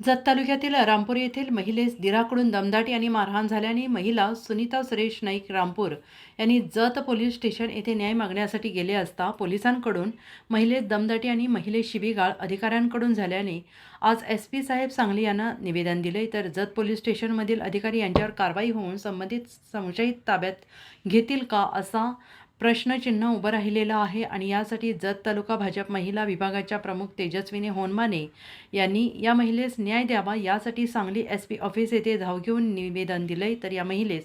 जत तालुक्यातील रामपूर येथील महिलेस दिराकडून दमदाटी आणि मारहाण झाल्याने महिला सुनीता सुरेश नाईक रामपूर यांनी जत पोलीस स्टेशन येथे न्याय मागण्यासाठी गेले असता पोलिसांकडून महिलेस दमदाटी आणि महिलेस शिबिगाळ अधिकाऱ्यांकडून झाल्याने आज एस पी साहेब सांगली यांना निवेदन दिले. तर जत पोलीस स्टेशनमधील अधिकारी यांच्यावर कारवाई होऊन संबंधित संशयित ताब्यात घेतील का असा प्रश्नचिन्ह उभं राहिलेलं आहे आणि यासाठी जत तालुका भाजप महिला विभागाच्या प्रमुख तेजस्विनी होनमाने यांनी या महिलेस न्याय द्यावा यासाठी सांगली एस पी ऑफिस येथे धाव घेऊन निवेदन दिले तर या महिलेस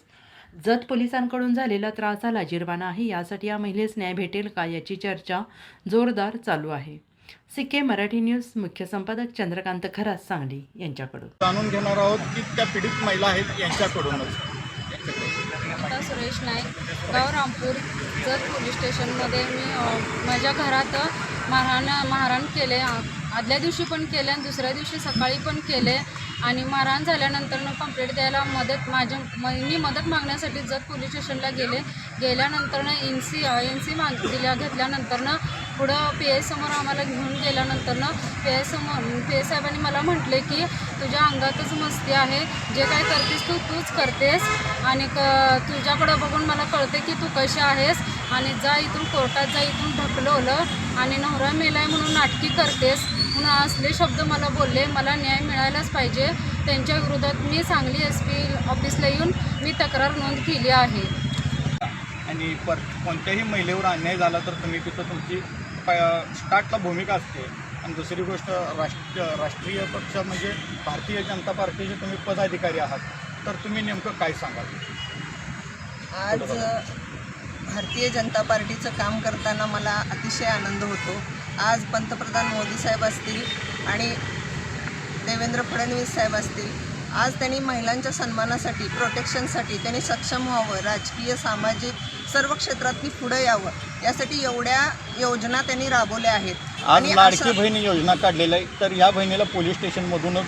जत पोलिसांकडून झालेला त्रास हा लाजीरवाना आहे. यासाठी या महिलेस न्याय भेटेल का याची चर्चा जोरदार चालू आहे. सिक्के मराठी न्यूज मुख्य संपादक चंद्रकांत खरात सांगली यांच्याकडून. जाणून घेणार आहोत की त्या पीडित महिला आहेत यांच्याकडूनच. आता सुरेश नाईक गाव रामपूर जत पोलीस स्टेशनमध्ये मी माझ्या घरात मारहाण मारहाण केले. आदल्या दिवशी पण केले आणि दुसऱ्या दिवशी सकाळी पण केले. आणि मारहाण झाल्यानंतर कंप्लेंट द्यायला मदत माझ्या मी मदत मागण्यासाठी जत पोलीस स्टेशनला गेले. गेल्यानंतरनं एन सी एन सी माग दिल्या घेतल्यानंतरनं पुढं पी आय समोर आम्हाला घेऊन गेल्यानंतरनं पी आय समोर पी आय साहेबांनी मला म्हटले की तुझ्या अंगातच मस्ती आहे. जे काय करतेस तू तूच करतेस. आणि क तुझ्याकडं बघून मला कळते की तू कशी आहेस. आणि जा इथून कोर्टात जा इथून ढकलवलं. आणि नवरा मेलाय म्हणून नाटकी करतेस. म्हणून असले शब्द मला बोलले. मला न्याय मिळायलाच पाहिजे. त्यांच्या विरोधात मी सांगली एस पी ऑफिसला येऊन मी तक्रार नोंद केली आहे. आणि पर कोणत्याही महिलेवर अन्याय झाला तर तुम्ही तिथं तुमची प- स्टार्टला भूमिका असते. आणि दुसरी गोष्ट राष्ट्र राष्ट्रीय पक्ष म्हणजे भारतीय जनता पार्टीचे तुम्ही पदाधिकारी आहात. तर तुम्ही नेमकं काय सांगाल? आज भारतीय जनता पार्टीचं काम करताना मला अतिशय आनंद होतो. आज पंतप्रधान मोदी साहेब असतील आणि देवेंद्र फडणवीस साहेब असतील आज त्यांनी महिलांच्या सन्मानासाठी प्रोटेक्शनसाठी त्यांनी सक्षम व्हावं राजकीय सामाजिक सर्व क्षेत्रात ती पुढं यावं यासाठी एवढ्या योजना त्यांनी राबवल्या आहेत. आज आणि लाडकी बहीण योजना काढलेली आहे. तर या बहिणीला पोलीस स्टेशनमधूनच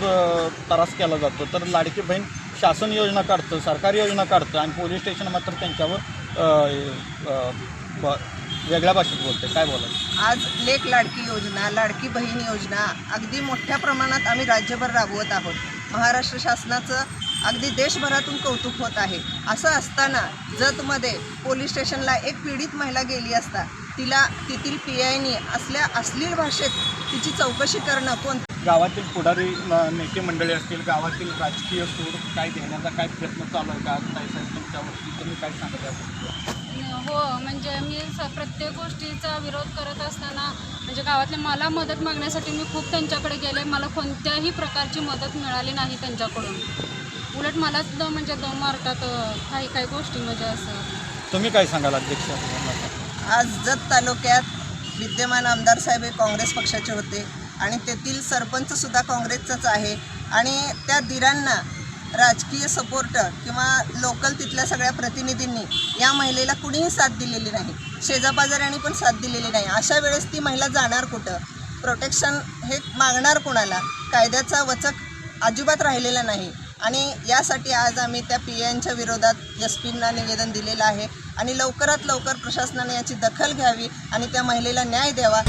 त्रास केला जातो. तर लाडकी बहीण शासन योजना काढतं सरकारी योजना काढतं आणि पोलीस स्टेशन मात्र त्यांच्यावर वेगळ्या भाषेत बोलते काय बोलायचं आज लेख लाडकी योजना लाडकी बहीण योजना अगदी मोठ्या प्रमाणात आम्ही राज्यभर राबवत आहोत. महाराष्ट्र शासनाचं अगदी देशभरातून कौतुक होत आहे. असं असताना जतमध्ये पोलीस स्टेशनला एक पीडित महिला गेली असता तिला तेथील पी आयनी असल्या अश्लील भाषेत तिची चौकशी करणं कोण गावातील पुढारी नेते मंडळी असतील गावातील राजकीय सूर काय देण्याचा काय प्रयत्न चालू आहे का? आज ताईसाहेब तुमच्यावरती तुम्ही काय सांगत? आहात हो म्हणजे मी स प्रत्येक गोष्टीचा विरोध करत असताना म्हणजे गावातल्या मला मदत मागण्यासाठी मी खूप त्यांच्याकडे गेले. मला कोणत्याही प्रकारची मदत मिळाली नाही त्यांच्याकडून. उलट मलाच द म्हणजे दम मारतात अ, काही काही गोष्टी म्हणजे असं. तुम्ही काय सांगाल अध्यक्ष? आज जत तालुक्यात विद्यमान आमदार साहेब हे काँग्रेस पक्षाचे होते आणि तेथील सरपंचसुद्धा काँग्रेसचाच आहे. आणि त्या दिरांना राजकीय सपोर्ट किंवा लोकल तिथल्या सगळ्या प्रतिनिधींनी या महिलेला कुणीही साथ दिलेली नाही. शेजापाजाऱ्यांनी पण साथ दिलेली नाही. अशा वेळेस ती महिला जाणार कुठं? प्रोटेक्शन हे मागणार कोणाला? कायद्याचा वचक अजिबात राहिलेला नाही. आणि यासाठी आज आम्ही त्या पी एनच्या विरोधात एस पींना निवेदन दिलेलं आहे. आणि लवकरात लवकर प्रशासनाने याची दखल घ्यावी आणि त्या महिलेला न्याय द्यावा.